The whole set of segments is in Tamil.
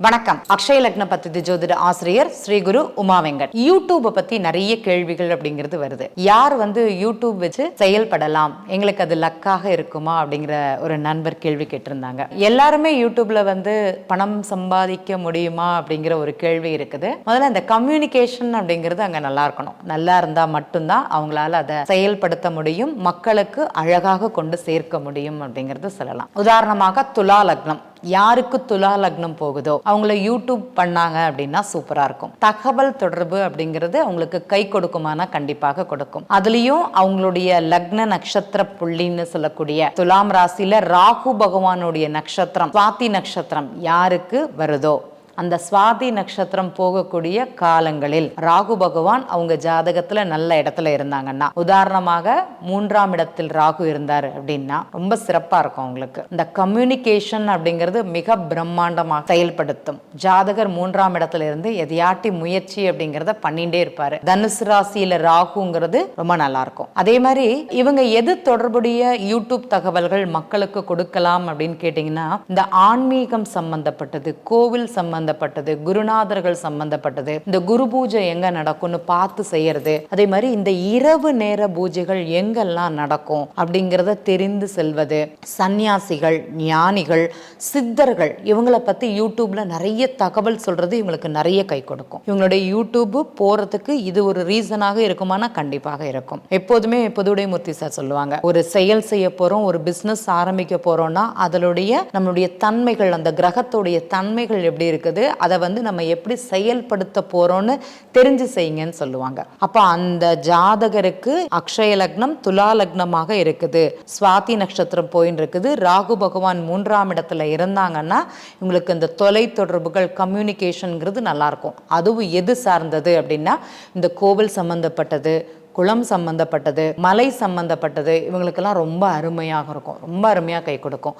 வணக்கம். அக்ஷய லக்ன பத்தி ஜோதிட ஆசிரியர் ஸ்ரீ குரு உமா வெங்கட். யூடியூபை பத்தி நிறைய கேள்விகள் அப்படிங்கிறது வருது. யார் வந்து யூடியூப் வச்சு செயல்படலாம்? எங்களுக்கு அது லக்காக இருக்குமா? அப்படிங்கிற ஒரு நண்பர் கேள்வி கேட்டிருந்தாங்க. எல்லாருமே யூடியூப்ல வந்து பணம் சம்பாதிக்க முடியுமா? அப்படிங்கிற ஒரு கேள்வி இருக்குது. முதல்ல இந்த கம்யூனிகேஷன் அப்படிங்கிறது அங்க நல்லா இருக்கணும். நல்லா இருந்தா மட்டும்தான் அவங்களால அதை செயல்படுத்த முடியும். மக்களுக்கு அழகாக கொண்டு சேர்க்க முடியும் அப்படிங்கிறது சொல்லலாம். உதாரணமாக துலா லக்னம். யாருக்கு துலா லக்னம் போகுதோ அவங்கள யூடியூப் பண்ணாங்க அப்படின்னா சூப்பரா இருக்கும். தகவல் தொடர்பு அப்படிங்கிறது அவங்களுக்கு கை கொடுக்குமானா கண்டிப்பாக கொடுக்கும். அதுலயும் அவங்களுடைய லக்ன நட்சத்திர புள்ளின்னு சொல்லக்கூடிய துலாம் ராசியில ராகு பகவானுடைய நட்சத்திரம் சுவாதி நட்சத்திரம் யாருக்கு வருதோ அந்த சுவாதி நட்சத்திரம் போகக்கூடிய காலங்களில் ராகு பகவான் அவங்க ஜாதகத்துல நல்ல இடத்துல இருந்தாங்கன்னா உதாரணமாக மூன்றாம் இடத்தில் ராகு இருந்தார் அப்படின்னா ரொம்ப சிறப்பா இருக்கும் அவங்களுக்கு. இந்த கம்யூனிகேஷன் அப்படிங்கிறது மிக பிரம்மாண்டமாக செயல்படுத்தும். ஜாதகர் மூன்றாம் இடத்துல இருந்து எதையாட்டி முயற்சி அப்படிங்கிறத பண்ணிட்டே இருப்பாரு. தனுசு ராசியில ராகுங்கிறது ரொம்ப நல்லா இருக்கும். அதே மாதிரி இவங்க எது தொடர்புடைய யூடியூப் தகவல்கள் மக்களுக்கு கொடுக்கலாம் அப்படின்னு கேட்டிங்கன்னா இந்த ஆன்மீகம் சம்பந்தப்பட்டது கோவில் சம்பந்தப்பட்டது குருநாதர்கள் சம்பந்தப்பட்டது இந்த குரு பூஜை எங்க நடக்கும்னு பார்த்து செய்யறது அதே மாதிரி இந்த இரவு நேர பூஜைகள் எங்கெல்லாம் நடக்கும் அப்படிங்கிறத தெரிந்து செல்வது சந்நியாசிகள் ஞானிகள் சித்தர்கள் இவங்களை பத்தி யூடியூப்ல நிறைய தகவல் சொல்றது இவங்களுக்கு நிறைய கை கொடுக்கும். இவங்களுடைய யூடியூப் போறதுக்கு இது ஒரு ரீசனாக இருக்குமானா கண்டிப்பாக இருக்கும். எப்போதுமே புதுடைமூர்த்தி சார் சொல்லுவாங்க ஒரு செயல் செய்ய போறோம் ஒரு பிசினஸ் ஆரம்பிக்க போறோம்னா அதனுடைய நம்மளுடைய தன்மைகள் அந்த கிரகத்துடைய தன்மைகள் எப்படி இருக்குது? அதை வந்து நம்ம எப்படி செயல்படுத்த போறோம்னு தெரிஞ்சு செய்யுங்கன்னு சொல்லுவாங்க. அப்போ அந்த ஜாதகருக்கு அக்ஷய லக்னம் துலா லக்னமாக இருக்குது. சுவாதி நட்சத்திரம் போயின்னு இருக்குது. ராகு பகவான் மூன்றாம் இடத்துல இருந்தாங்கன்னா இவங்களுக்கு இந்த தொலை தொடர்புகள் கம்யூனிகேஷனுங்கிறது நல்லா இருக்கும். அதுவும் எது சார்ந்தது அப்படின்னா இந்த கோவில் சம்மந்தப்பட்டது குளம் சம்பந்தப்பட்டது மலை சம்பந்தப்பட்டது இவங்களுக்கெல்லாம் ரொம்ப அருமையாக இருக்கும். ரொம்ப அருமையாக கை கொடுக்கும்.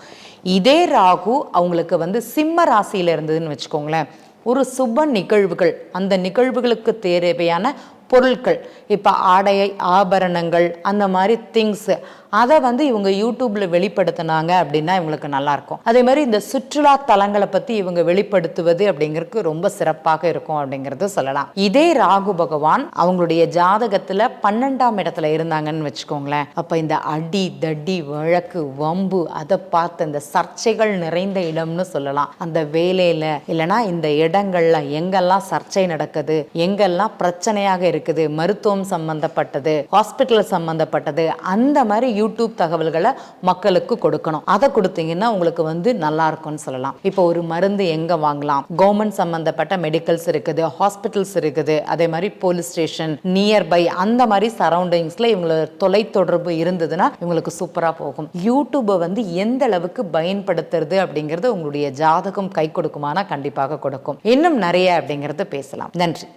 இதே ராகு அவங்களுக்கு வந்து சிம்ம ராசியில் இருந்ததுன்னு வச்சுக்கோங்களேன். ஒரு சுப நிகழ்வுகள் அந்த நிகழ்வுகளுக்கு தேவையான பொருட்கள் இப்போ ஆடை ஆபரணங்கள் அந்த மாதிரி திங்ஸு அதை வந்து இவங்க யூடியூப்ல வெளிப்படுத்தினாங்க அப்படின்னா இவங்களுக்கு நல்லா இருக்கும் அதே மாதிரி இந்த சுற்றுலா தலங்களை பத்தி இவங்க வெளிப்படுத்துவது அப்படிங்கிறதுக்கு ரொம்ப சிறப்பாக இருக்கும் அப்படிங்கறது சொல்லலாம். இதே ராகு பகவான் அவங்களுடைய ஜாதகத்துல பன்னெண்டாம் இடத்துல இருந்தாங்கன்னு வச்சுக்கோங்களேன். அப்ப இந்த அடி தடி வழக்கு வம்பு அதை பார்த்து இந்த சர்ச்சைகள் நிறைந்த இடம்னு சொல்லலாம். அந்த வேலையில இல்லைன்னா இந்த இடங்கள்ல எங்கெல்லாம் சர்ச்சை நடக்குது எங்கெல்லாம் பிரச்சனையாக இருக்குது மருத்துவம் சம்பந்தப்பட்டது ஹாஸ்பிட்டல் சம்பந்தப்பட்டது அந்த மாதிரி யூடியூப் தகவல்களை மக்களுக்கு கொடுக்கணும். அதை கொடுத்தீங்கன்னா உங்களுக்கு வந்து நல்லா இருக்கும்னு சொல்லலாம். இப்போ ஒரு மருந்து எங்க வாங்கலாம்? கவர்மெண்ட் சம்பந்தப்பட்ட மெடிக்கல்ஸ் இருக்குது ஹாஸ்பிட்டல்ஸ் இருக்குது அதே மாதிரி போலீஸ் ஸ்டேஷன் நியர்பை அந்த மாதிரி சரௌண்டிங்ஸ்ல இவங்களோட தொலைத்தொடர்பு இருந்ததுன்னா இவங்களுக்கு சூப்பரா போகும். யூடியூப்பை வந்து எந்த அளவுக்கு பயன்படுத்துறது அப்படிங்கிறது உங்களுடைய ஜாதகம் கை கொடுக்குமானா கண்டிப்பாக கொடுக்கும். இன்னும் நிறைய அப்படிங்கறது பேசலாம். நன்றி.